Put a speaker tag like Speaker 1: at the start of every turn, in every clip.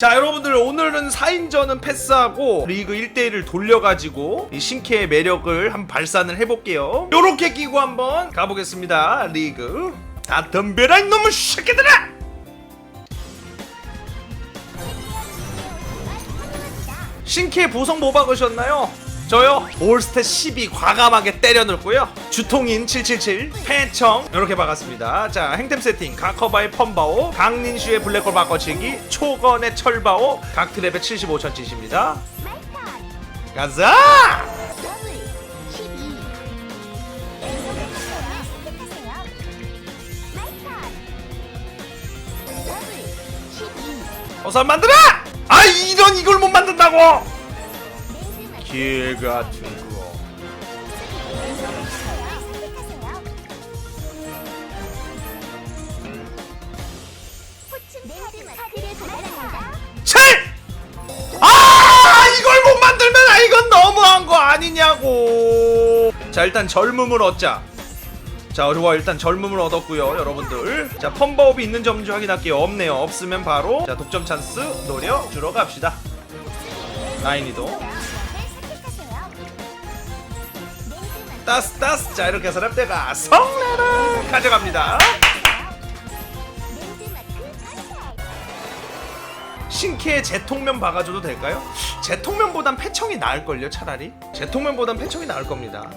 Speaker 1: 자 여러분들 오늘은 4인전은 패스하고 리그 1대1을 돌려가지고 이 신캐의 매력을 한번 발산을 해볼게요. 요렇게 끼고 한번 가보겠습니다 리그. 다 덤벼라 이놈의 새끼들아! 신캐 보성 뭐 박으셨나요? 저요? 올스탯 12 과감하게 때려 넣고요. 주통인 777 팬청 이렇게 박았습니다. 자 행템 세팅. 가커바의 펌바오 강린슈의 블랙홀 바꿔치기 초건의 철바오 각트랩의 75cm입니다. 가자!
Speaker 2: 더블 12 선택하세요 마이컷 더블 12
Speaker 1: 어서 만들어! 아 이런 이걸 못 만든다고 길 같은 거. 칠! 아 이걸 못 만들면 아 이건 너무한 거 아니냐고. 자 일단 젊음을 얻자. 자 좋아 일단 젊음을 얻었고요 여러분들. 자 펌버업이 있는 점좀 확인할게요. 없네요. 없으면 바로. 자 독점 찬스 노려 주러 갑시다. 라인이도 따스 따스 자 이렇게 해서 랩대가 성내를 가져갑니다 신캐의 제통면 박아줘도 될까요? 제통면보단 패청이 나을걸요 차라리 제통면보단 패청이 나을 겁니다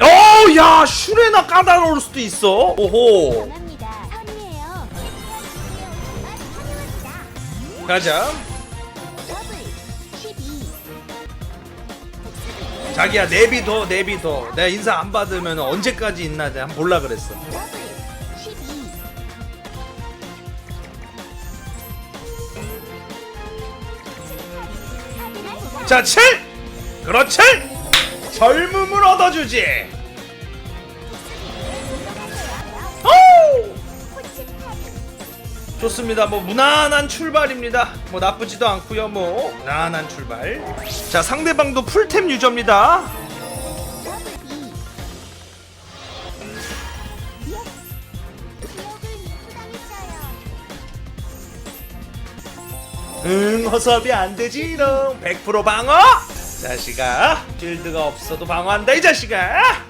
Speaker 1: 어, 야, 슈레나 까다로울 수도 있어. 오호. 가자. 자기야, 내비 더, 내비 더. 내가 인사 안 받으면 언제까지 있나 내가 한번 볼라 그랬어.
Speaker 2: 더블 12 카드를
Speaker 1: 자, 7! 그렇지! 젊음을 얻어주지! 좋습니다. 뭐 무난한 출발입니다. 뭐 나쁘지도 않고요. 뭐 무난한 출발. 자, 상대방도 풀템 유저입니다.
Speaker 2: 더블 2 예스 기억을 인수당했어요
Speaker 1: 응, 허섭이 안 되지 롱. 100% 방어. 자식아, 필드가 없어도 방어한다 이 자식아.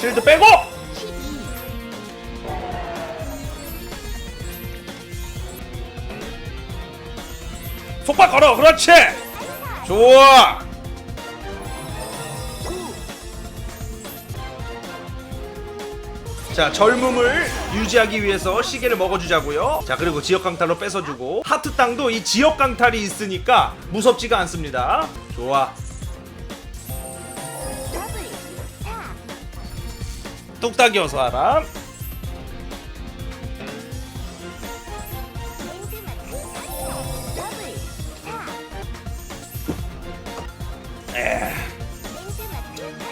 Speaker 1: 실드 빼고.
Speaker 2: 12
Speaker 1: 속박 걸어. 그렇지. 좋아. 9자 젊음을 유지하기 위해서 시계를 먹어주자고요. 자 그리고 지역 강탈로 뺏어주고 하트 땅도 이 지역 강탈이 있으니까 무섭지가 않습니다. 좋아. 뚝딱이 어서 하라.
Speaker 2: 랜드마크 선택 더블 4
Speaker 1: 에.
Speaker 2: 랜드마크 선택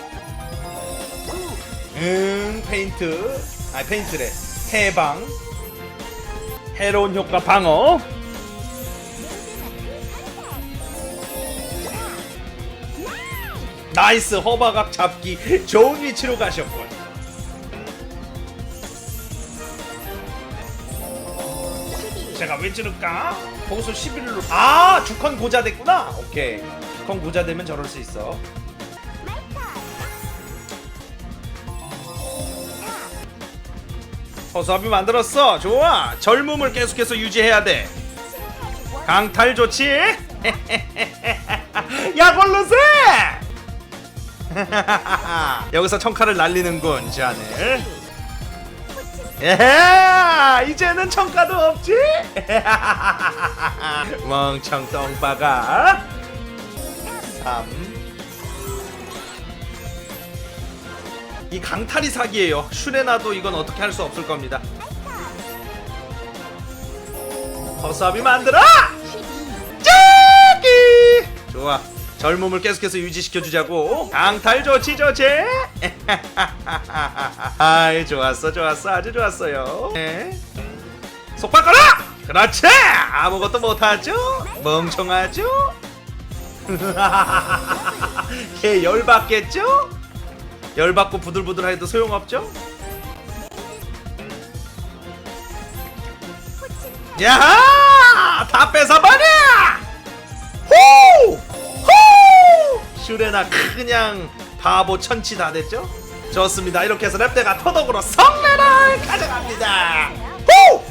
Speaker 1: 9응 페인트. 아 페인트래. 해방. 해로운 효과 방어. 나이스 허바각 잡기 좋은 위치로 가셨군. 제가 왜 찌를까? 거기서 11로. 아 주컨 고자 됐구나. 오케이. 주컨 고자 되면 저럴 수 있어. 허수아비 만들었어. 좋아. 젊음을 계속해서 유지해야 돼. 강탈 좋지 야 걸로세! 여기서 청카를 날리는군 자네 예, 이제는 청가도 없지? 멍청 똥바가 3. 이 강탈이 사기예요. 슈레나도 이건 어떻게 할 수 없을 겁니다. 허수아비 만들어!
Speaker 2: 12
Speaker 1: 쩌기! 좋아. 젊음을 계속해서 유지시켜 주자고. 강탈 좋지 좋지. 아이 좋았어 좋았어 아주 좋았어요. 네. 속박 걸어! 그렇지! 아무것도 못하죠? 멍청하죠? 걔 열받겠죠? 열받고 부들부들해도 소용없죠?
Speaker 2: 포칭
Speaker 1: 야하! 다 뺏어버려! 슈레나 그냥 바보 천치 다 됐죠? 좋습니다. 이렇게 해서 랩대가 터덕으로 성내를 가져갑니다. 호!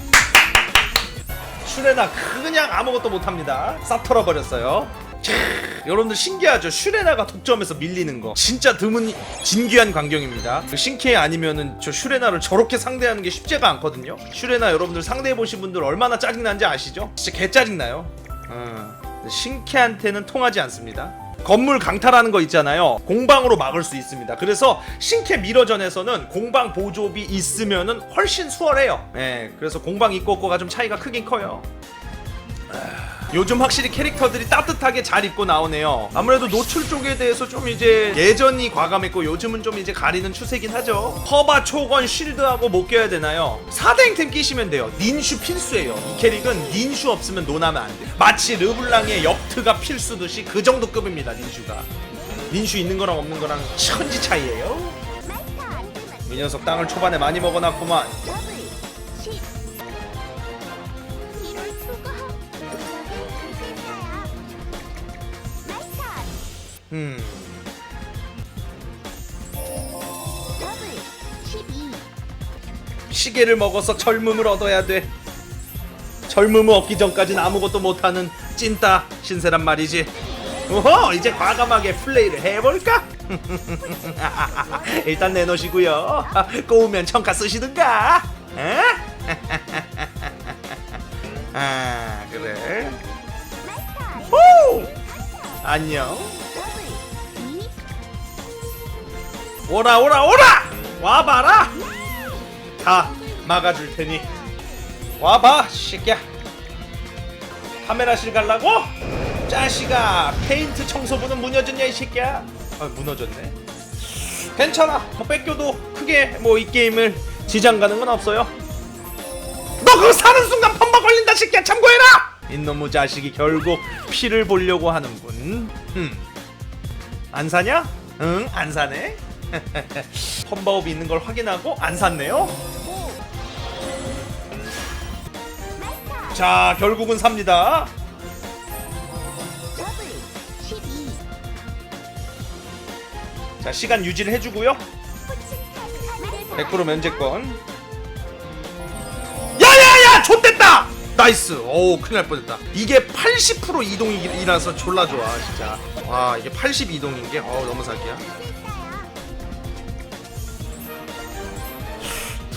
Speaker 1: 슈레나 그냥 아무것도 못합니다. 싹 털어버렸어요. 캬, 여러분들 신기하죠? 슈레나가 독점에서 밀리는 거 진짜 드문 진귀한 광경입니다. 그 신케이 아니면은 저 슈레나를 저렇게 상대하는 게 쉽지가 않거든요. 슈레나 여러분들 상대해 보신 분들 얼마나 짜증 난지 아시죠? 진짜 개 짜증 나요. 어, 신케한테는 통하지 않습니다. 건물 강탈하는 거 있잖아요. 공방으로 막을 수 있습니다. 그래서 신캐 미러전에서는 공방 보조비 있으면은 훨씬 수월해요. 예, 그래서 공방 있고 없고가 좀 차이가 크긴 커요. 요즘 확실히 캐릭터들이 따뜻하게 잘 입고 나오네요. 아무래도 노출 쪽에 대해서 좀 이제 예전이 과감했고 요즘은 좀 이제 가리는 추세긴 하죠. 허바, 초건, 쉴드하고 못 껴야 되나요? 4대 행템 끼시면 돼요. 닌슈 필수예요. 이 캐릭은 닌슈 없으면 논하면 안 돼. 마치 르블랑의 역트가 필수듯이 그 정도 급입니다. 닌슈가. 닌슈 있는 거랑 없는 거랑 천지 차이예요.
Speaker 2: 이
Speaker 1: 녀석 땅을 초반에 많이 먹어놨구만. 음.
Speaker 2: 더블 12
Speaker 1: 시계를 먹어서 젊음을 얻어야 돼. 젊음을 얻기 전까진 아무것도 못하는 찐따 신세란 말이지. 오호 이제 과감하게 플레이를 해볼까? 일단 내놓으시고요. 꼬우면 청가 쓰시든가. 에? 아 그래. 호! 안녕. 오라 오라 오라! 와봐라! 다 막아줄 테니. 와봐 새끼야. 카메라실 갈라고? 짜식아 페인트 청소부는 무너졌냐 이 새끼야? 아 무너졌네. 괜찮아. 뭐 뺏겨도 크게 뭐 이 게임을 지장 가는 건 없어요. 너 그거 사는 순간 펌바 걸린다 새끼야. 참고해라! 이놈의 자식이 결국 피를 보려고 하는군. 음. 안 사냐? 응, 안 사네. 펌바업이 있는 걸 확인하고 안 샀네요.
Speaker 2: 5 마이카
Speaker 1: 자, 결국은 삽니다.
Speaker 2: 더블 12
Speaker 1: 자, 시간 유지를 해주고요.
Speaker 2: 포칭
Speaker 1: 100% 면제권. 야야야, 좆됐다. 나이스. 오, 큰일 날 뻔했다. 이게 80% 이동이라서 졸라 좋아, 진짜. 와, 이게 80 이동인 게, 어, 너무 사기야.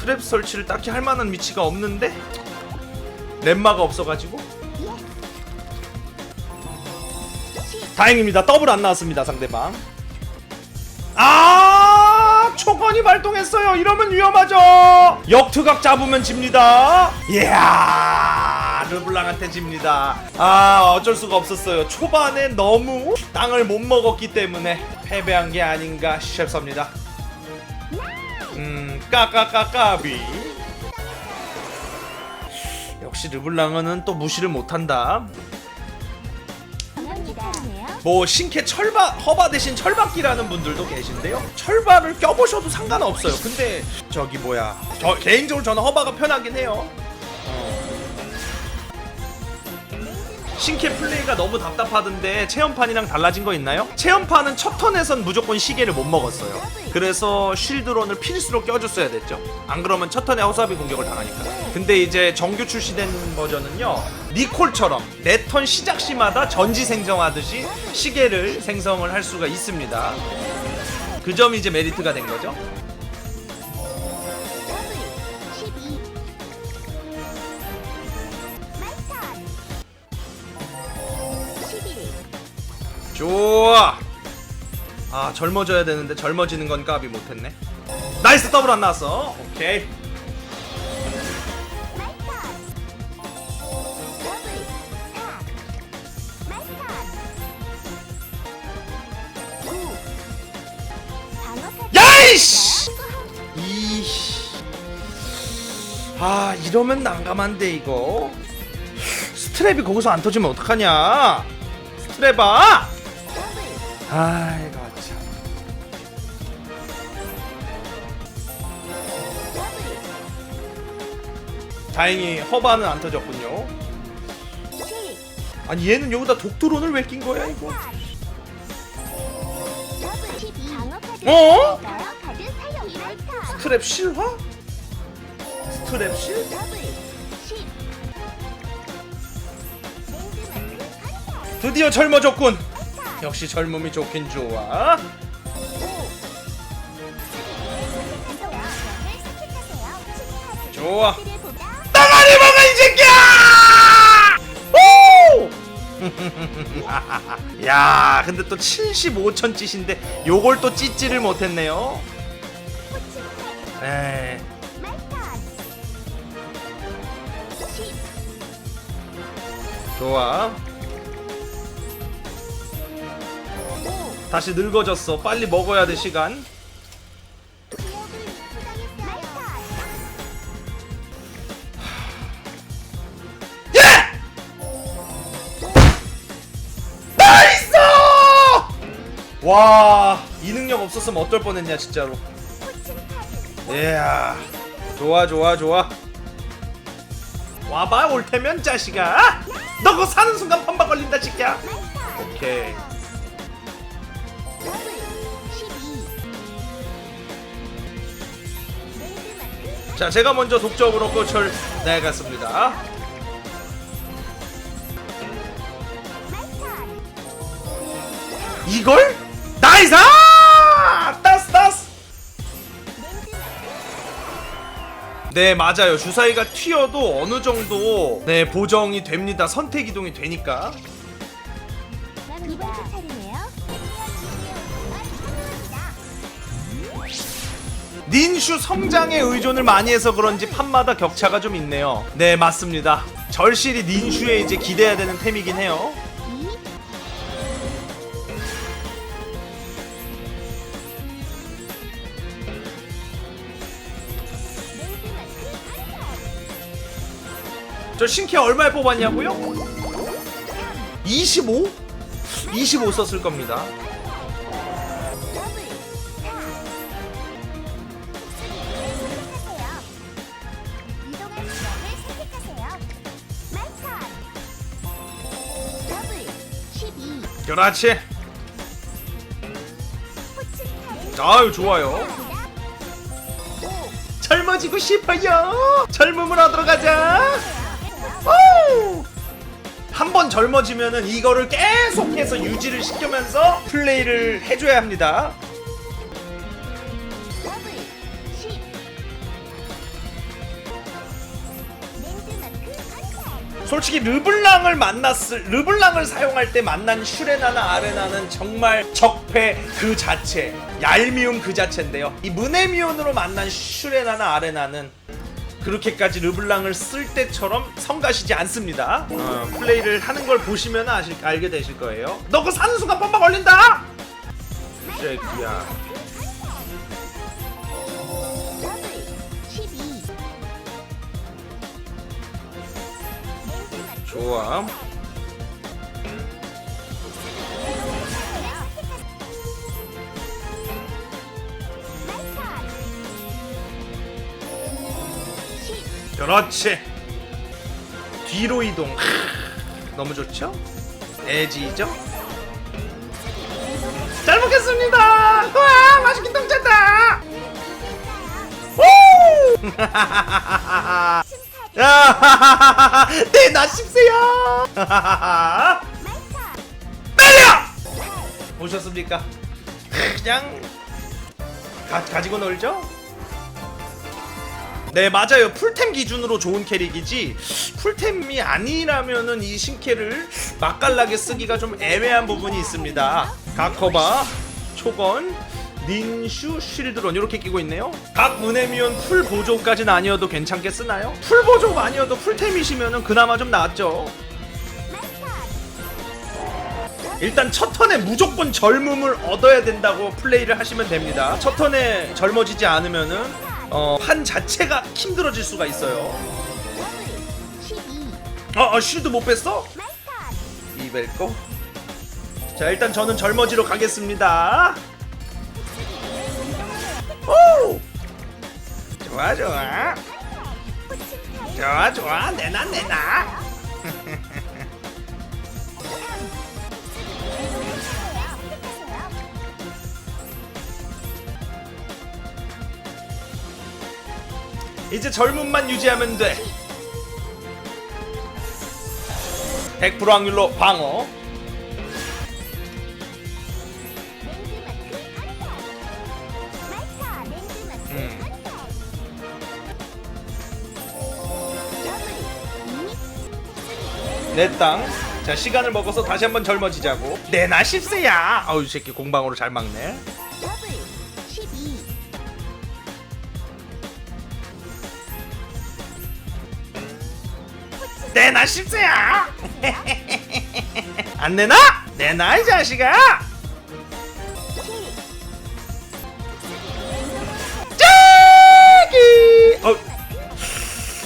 Speaker 1: 트랩 설치를 딱히 할 만한 위치가 없는데 렘마가 없어가지고. 다행입니다. 더블 안 나왔습니다 상대방. 아 초건이 발동했어요. 이러면 위험하죠. 역투각 잡으면 집니다. 이야 르블랑한테 집니다. 아 어쩔 수가 없었어요. 초반에 너무 땅을 못 먹었기 때문에 패배한 게 아닌가 싶습니다. 음 까까까까비 역시 르블랑은 또 무시를 못한다 뭐 신캐 철바 허바 대신 철바끼라는 분들도 계신데요. 철바를 껴보셔도 상관없어요. 근데 저기 뭐야? 저 개인적으로 저는 허바가 편하긴 해요. 신캐 플레이가 너무 답답하던데 체험판이랑 달라진 거 있나요? 체험판은 첫 턴에선 무조건 시계를 못 먹었어요. 그래서 쉴드론을 필수로 껴줬어야 됐죠. 안 그러면 첫 턴에 허수아비 공격을 당하니까. 근데 이제 정규 출시된 버전은요. 니콜처럼 내 턴 시작 시마다 전지 생성하듯이 시계를 생성을 할 수가 있습니다. 그 점이 이제 메리트가 된 거죠. 좋아. 아 젊어져야 되는데 젊어지는 건 까비 못했네. 나이스 더블 안 나왔어. 오케이.
Speaker 2: 마이카 더블 4 마이카 9 방어카드
Speaker 1: 야이씨! 이. 아 이러면 난감한데 이거. 스트랩이 거기서 안 터지면 어떡하냐? 스트랩아! 아이고 참. 다행히 허바는 안 터졌군요. 아니 얘는 여기다 독트론을 왜 낀 거야 이거?
Speaker 2: 어?
Speaker 1: 스트랩 실화? 스트랩 실? 드디어 젊어졌군. 역시 젊음이 좋긴 좋아
Speaker 2: 5
Speaker 1: 좋아 땅아리 먹어 이 새끼야! 오! 야, 근데 또 75천 찢인데 요걸 또 찢지를 못했네요.
Speaker 2: 10
Speaker 1: 좋아. 다시 늙어졌어. 빨리 먹어야 돼 시간. 예! 와, 이 능력 없었으면 어떨 뻔했냐 진짜로. 이야, 좋아 좋아 좋아. 와봐 올 테면 자식아. 너 그거 사는 순간 판박 걸린다.
Speaker 2: 말타
Speaker 1: 오케이. 자, 제가 먼저 독점으로 꽃을 내갔습니다. 이걸? 나이스! 따스 따스! 네, 맞아요. 주사위가 튀어도 어느 정도 네, 보정이 됩니다. 선택 이동이 되니까.
Speaker 2: 차례네
Speaker 1: 닌슈 성장에 의존을 많이 해서 그런지 판마다 격차가 좀 있네요. 네, 맞습니다. 절실히 닌슈에 이제 기대해야 되는 템이긴 해요. 저 신캐 얼마에 뽑았냐고요? 25? 25 썼을 겁니다. 그렇지. 아유, 좋아요.
Speaker 2: 5
Speaker 1: 젊어지고 싶어요. 젊음을 얻으러 가자. 한 번 젊어지면은 이거를 계속해서 유지를 시키면서 플레이를 해줘야 합니다. 솔직히 르블랑을 만났을 르블랑을 사용할 때 만난 슈레나나 아레나는 정말 적폐 그 자체, 얄미움 그 자체인데요. 이 문에미온으로 만난 슈레나나 아레나는 그렇게까지 르블랑을 쓸 때처럼 성가시지 않습니다. 어, 플레이를 하는 걸 보시면 아실, 알게 되실 거예요. 너 그거 사는 순간 뻔뻔 걸린다. 새끼야. 좋아.
Speaker 2: 말타 10
Speaker 1: 그렇지. 뒤로 이동. 하, 너무 좋죠? 에지죠? 잘 먹겠습니다. 와 맛있긴 동쳤다. 오! 야, 내나 씹세요.
Speaker 2: 말타
Speaker 1: 날려! 보셨습니까? 그냥 가, 가지고 놀죠? 네 맞아요 풀템 기준으로 좋은 캐릭이지 풀템이 아니라면은 이 신캐를 맛깔나게 쓰기가 좀 애매한 부분이 있습니다 가커바 초건 닌슈 쉴드론 이렇게 끼고 있네요 각 문에미온 풀 보조까지는 아니어도 괜찮게 쓰나요? 풀 보조 아니어도 풀템이시면은 그나마 좀 낫죠 일단 첫 턴에 무조건 젊음을 얻어야 된다고 플레이를 하시면 됩니다. 첫 턴에 젊어지지 않으면은 어, 판 자체가 힘들어질 수가 있어요.
Speaker 2: 더블 12
Speaker 1: 어, 어 쉴드 못 뺐어? 이벨 거. 자 일단 저는 젊어지러 가겠습니다. 오! 좋아 좋아. 좋아 좋아 내놔 내놔 이제 젊음만 유지하면 돼. 100% 확률로 방어. 내 땅. 자 시간을 먹어서 다시 한번 젊어지자고. 내나 십세야. 아우 이 새끼 공방으로 잘 막네.
Speaker 2: 더블 12
Speaker 1: 내나 십세야. 안 내나? 내나 이 자식아.
Speaker 2: 7
Speaker 1: 짜기. 어,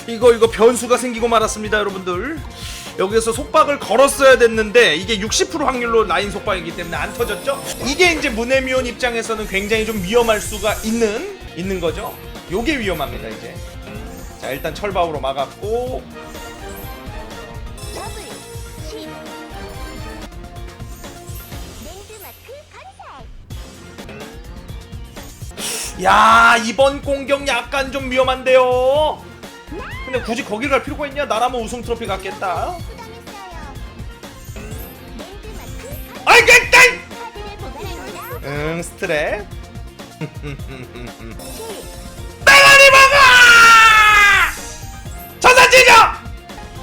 Speaker 1: 이거 이거 변수가 생기고 말았습니다, 여러분들. 여기에서 속박을 걸었어야 됐는데 이게 60% 확률로 라인 속박이기 때문에 안 터졌죠? 이게 이제 문해미온 입장에서는 굉장히 좀 위험할 수가 있는 있는 거죠. 요게 위험합니다, 이제. 자, 일단 철바우로 막았고
Speaker 2: 더블 10 랜드마크 건설
Speaker 1: 야, 이번 공격 약간 좀 위험한데요. 근데 굳이 거길 갈 필요가 있냐? 나라면 우승 트로피 갖겠다.
Speaker 2: 보관합니다
Speaker 1: 응, 스트랩.
Speaker 2: 7
Speaker 1: 빨리 먹어! 전산 찢어!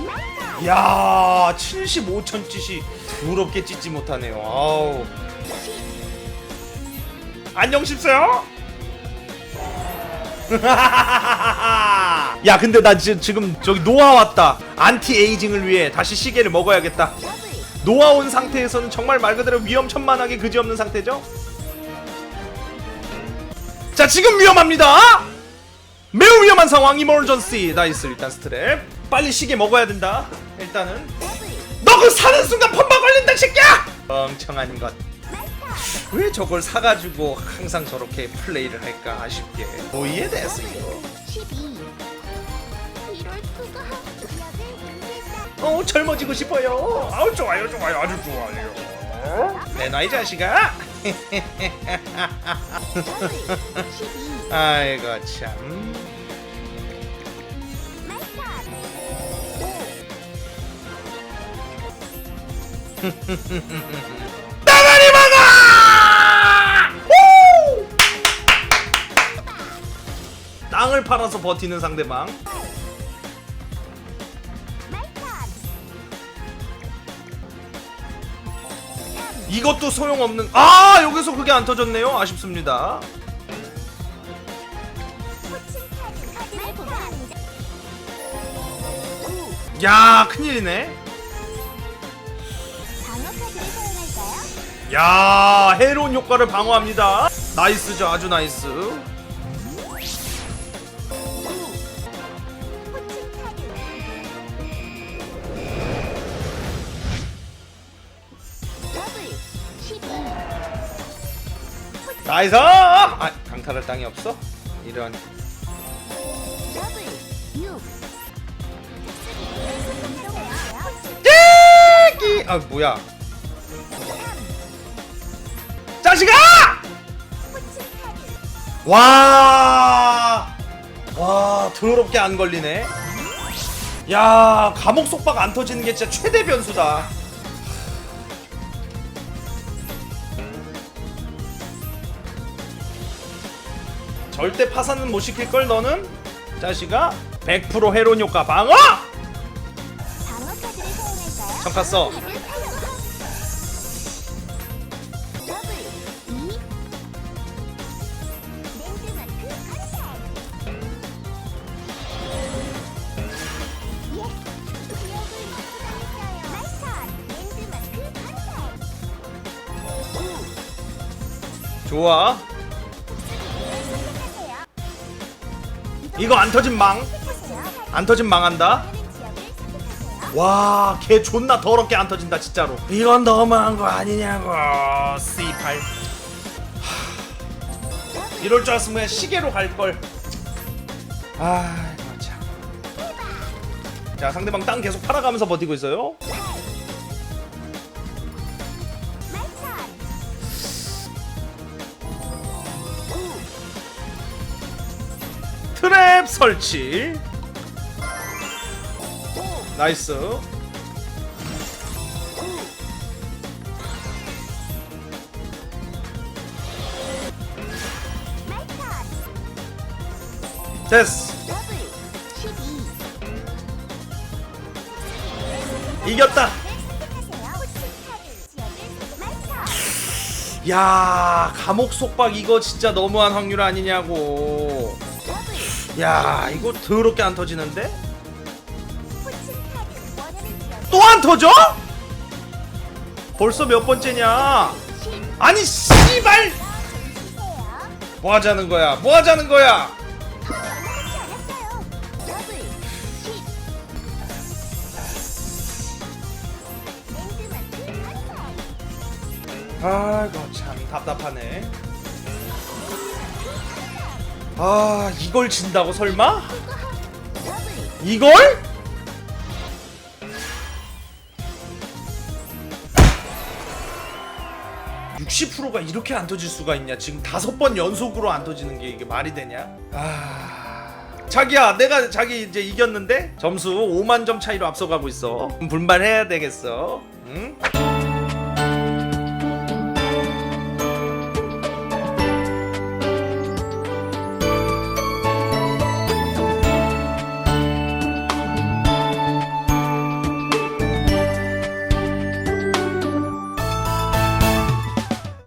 Speaker 2: 마이카
Speaker 1: 야, 75천 찢이 더럽게 찢지 못하네요. 아우. 안녕 십세요? 야, 근데 나 지, 지금 저기 노아 왔다. 안티 에이징을 위해 다시 시계를 먹어야겠다. 노아 온 상태에서는 정말 말 그대로 위험천만하게 그지없는 상태죠? 자 지금 위험합니다. 매우 위험한 상황 이머전시 나이스 일단 스트랩. 빨리 시계 먹어야 된다. 일단은. 너 그 사는 순간 펌바 걸린다 이 새끼야! 멍청한 것 왜 저걸 사가지고 항상 저렇게 플레이를 할까 아쉽게. 뭐 이해됐어 이거.
Speaker 2: 12 이럴 수가 약을 준비했다
Speaker 1: 어 젊어지고 싶어요. 아우 좋아요 좋아요. 아주 좋아요. 내 나이 자식아.
Speaker 2: 더블 12
Speaker 1: 아이고 참.
Speaker 2: 마이카 5
Speaker 1: 땅을 팔아서 버티는 상대방. 이것도 소용없는. 아 여기서 그게 안 터졌네요. 아쉽습니다.
Speaker 2: 포춘 카드 카드를 보관합니다
Speaker 1: 9야 큰일이네. 야 해로운 효과를 방어합니다. 나이스죠 아주 나이스. 나이스. 아 강탈할 땅이 없어? 이런.
Speaker 2: 더블 6
Speaker 1: 떼기. 아 뭐야? 자식아! 와, 와, 더럽게 안 걸리네. 야, 감옥 속박 안 터지는 게 진짜 최대 변수다. 절대 파산은 못 시킬 걸 너는? 자식아 100% 해론 효과 방어!
Speaker 2: 방어 카드를 사용할까요?
Speaker 1: 써
Speaker 2: 카드 사용 더블 2 랜드마크 건설 예 지역을 수감했어요 마이카 랜드마크 건설 9
Speaker 1: 좋아 안 터진 망 안 터진 망한다 와, 걔 존나 더럽게 안 터진다 진짜로. 이건 너무한 거 아니냐고. C8. 이럴 줄 알았으면 시계로 갈 걸. 아, 참. 자 상대방 땅 계속 팔아가면서 버티고 있어요 트랩 설치. 나이스. 됐어.
Speaker 2: 더블 12
Speaker 1: 이겼다. 야 감옥 속박 이거 진짜 너무한 확률 아니냐고 야 이거 더럽게 안 터지는데? 또 안 터져? 벌써 몇 번째냐? 아니 씨발! 뭐 하자는 거야? 뭐 하자는 거야? 아이고 참 답답하네 아 이걸 진다고 설마? 이걸? (60%가) 이렇게 안 터질 수가 있냐 지금 다섯 번 연속으로 안 터지는 게 이게 말이 되냐 아 자기야 내가 자기 이제 이겼는데 점수 5만 점 차이로 앞서가고 있어 불만해야 되겠어 응?